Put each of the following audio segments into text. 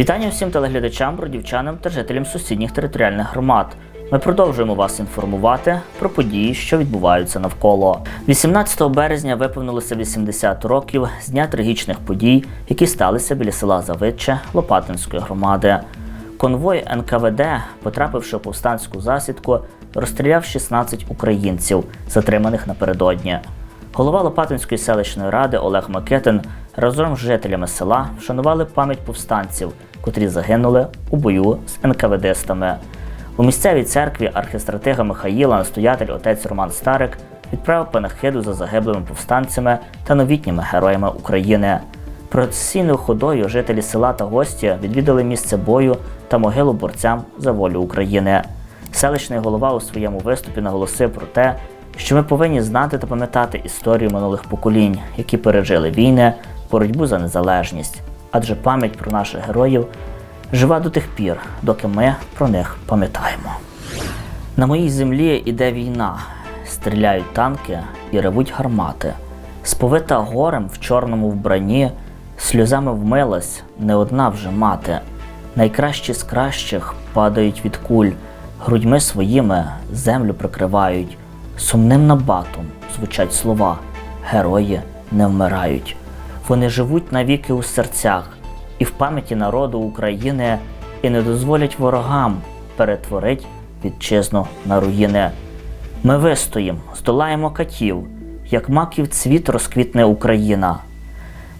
Вітання всім телеглядачам, бродівчанам та жителям сусідніх територіальних громад. Ми продовжуємо вас інформувати про події, що відбуваються навколо. 18 березня виповнилося 80 років з дня трагічних подій, які сталися біля села Завидче Лопатинської громади. Конвой НКВД, потрапивши у повстанську засідку, розстріляв 16 українців, затриманих напередодні. Голова Лопатинської селищної ради Олег Макетин разом з жителями села вшанували пам'ять повстанців, котрі загинули у бою з НКВДстами. У місцевій церкві архістратига Михаїла настоятель отець Роман Старик відправив панахиду за загиблими повстанцями та новітніми героями України. Процесійною ходою жителі села та гості відвідали місце бою та могилу борцям за волю України. Селищний голова у своєму виступі наголосив про те, що ми повинні знати та пам'ятати історію минулих поколінь, які пережили війни, боротьбу за незалежність, адже пам'ять про наших героїв жива до тих пір, доки ми про них пам'ятаємо. На моїй землі іде війна, стріляють танки і ревуть гармати. Сповита горем в чорному вбранні, сльозами вмилась не одна вже мати. Найкращі з кращих падають від куль, грудьми своїми землю прикривають. Сумним набатом звучать слова Герої не вмирають. Вони живуть навіки у серцях і в пам'яті народу України і не дозволять ворогам перетворить вітчизну на руїни. Ми вистоїм, здолаємо катів, як маків цвіт розквітне Україна.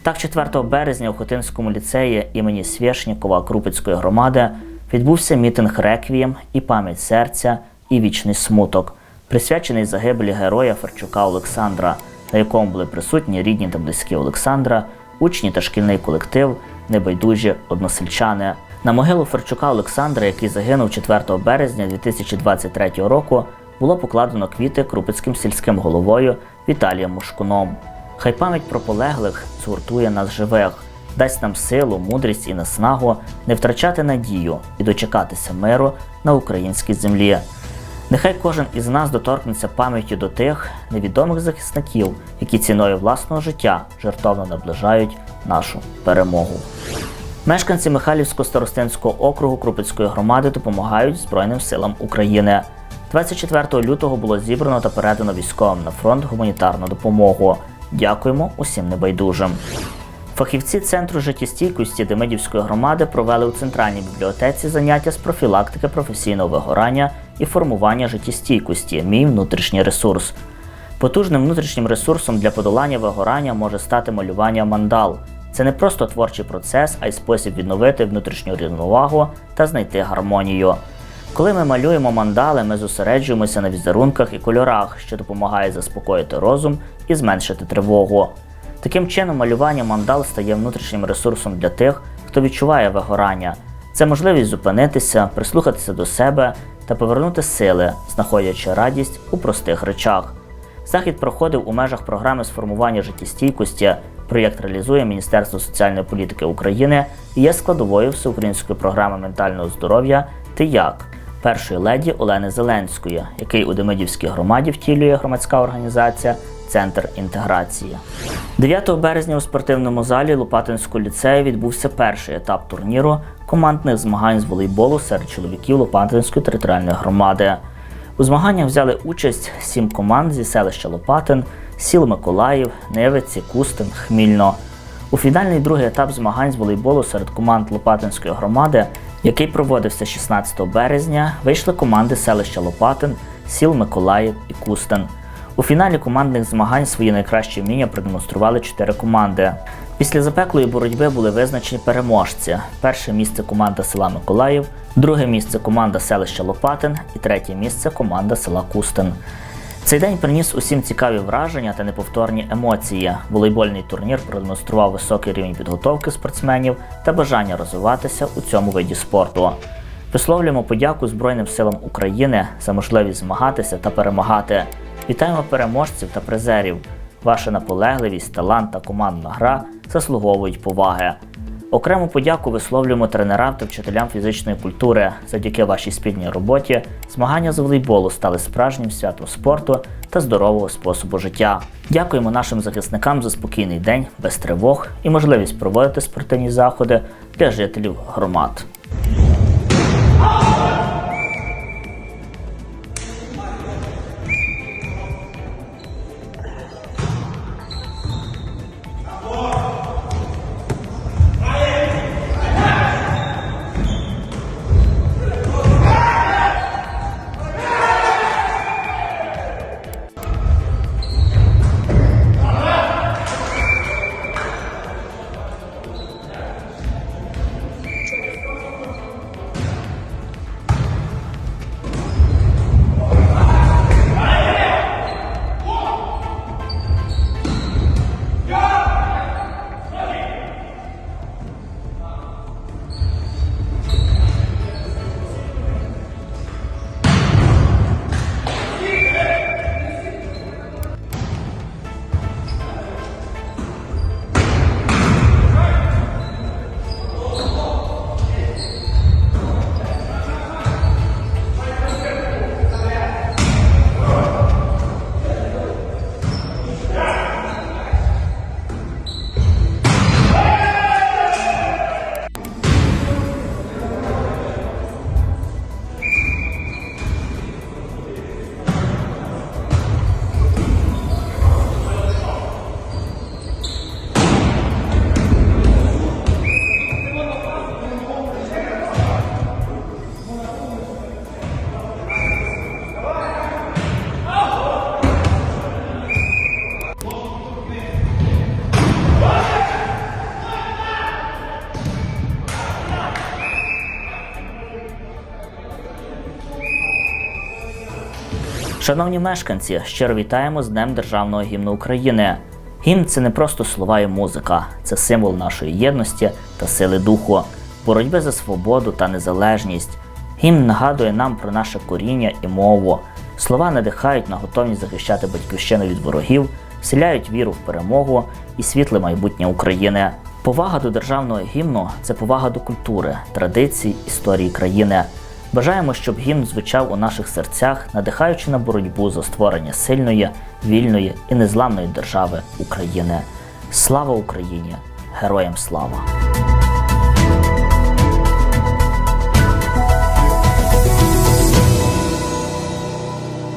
Так, 4 березня у Хотинському ліцеї імені Свєшнікова Крупицької громади відбувся мітинг реквієм і пам'ять серця і вічний смуток, присвячений загибелі героя Ферчука Олександра, на якому були присутні рідні та близькі Олександра, учні та шкільний колектив, небайдужі односельчани. На могилу Ферчука Олександра, який загинув 4 березня 2023 року, було покладено квіти Крупицьким сільським головою Віталієм Мушкуном. Хай пам'ять про полеглих згуртує нас живих, дасть нам силу, мудрість і наснагу не втрачати надію і дочекатися миру на українській землі. Нехай кожен із нас доторкнеться пам'яттю до тих невідомих захисників, які ціною власного життя жертовно наближають нашу перемогу. Мешканці Михайлівського старостинського округу Крупицької громади допомагають Збройним силам України. 24 лютого було зібрано та передано військовим на фронт гуманітарну допомогу. Дякуємо усім небайдужим. Фахівці Центру життєстійкості Демидівської громади провели у центральній бібліотеці заняття з профілактики професійного вигорання і формування життєстійкості Мій внутрішній ресурс. Потужним внутрішнім ресурсом для подолання вигорання може стати малювання мандал. Це не просто творчий процес, а й спосіб відновити внутрішню рівновагу та знайти гармонію. Коли ми малюємо мандали, ми зосереджуємося на візерунках і кольорах, що допомагає заспокоїти розум і зменшити тривогу. Таким чином, малювання мандал стає внутрішнім ресурсом для тих, хто відчуває вигорання. Це можливість зупинитися, прислухатися до себе та повернути сили, знаходячи радість у простих речах. Захід проходив у межах програми з формування життєстійкості. Проєкт реалізує Міністерство соціальної політики України і є складовою всеукраїнської програми ментального здоров'я Ти як першої леді Олени Зеленської, який у Демидівській громаді втілює громадська організація Центр інтеграції. 9 березня у спортивному залі Лопатинського ліцею відбувся перший етап турніру командних змагань з волейболу серед чоловіків Лопатинської територіальної громади. У змаганнях взяли участь сім команд зі селища Лопатин, сіл Миколаїв, Невиці, Кустин, Хмільно. У фінальний другий етап змагань з волейболу серед команд Лопатинської громади, який проводився 16 березня, вийшли команди селища Лопатин, сіл Миколаїв і Кустин. У фіналі командних змагань свої найкращі вміння продемонстрували чотири команди. Після запеклої боротьби були визначені переможці: перше місце команда села Миколаїв, друге місце команда селища Лопатин і третє місце команда села Кустин. Цей день приніс усім цікаві враження та неповторні емоції. Волейбольний турнір продемонстрував високий рівень підготовки спортсменів та бажання розвиватися у цьому виді спорту. Висловлюємо подяку Збройним силам України за можливість змагатися та перемагати. Вітаємо переможців та призерів. Ваша наполегливість, талант та командна гра заслуговують поваги. Окрему подяку висловлюємо тренерам та вчителям фізичної культури. Завдяки вашій спільній роботі змагання з волейболу стали справжнім святом спорту та здорового способу життя. Дякуємо нашим захисникам за спокійний день без тривог і можливість проводити спортивні заходи для жителів громад. Шановні мешканці, щиро вітаємо з Днем Державного гімну України. Гімн це не просто слова і музика, це символ нашої єдності та сили духу, боротьби за свободу та незалежність. Гімн нагадує нам про наше коріння і мову. Слова надихають на готовність захищати батьківщину від ворогів, вселяють віру в перемогу і світле майбутнє України. Повага до державного гімну це повага до культури, традицій, історії країни. Бажаємо, щоб гімн звучав у наших серцях, надихаючи на боротьбу за створення сильної, вільної і незламної держави України. Слава Україні! Героям слава!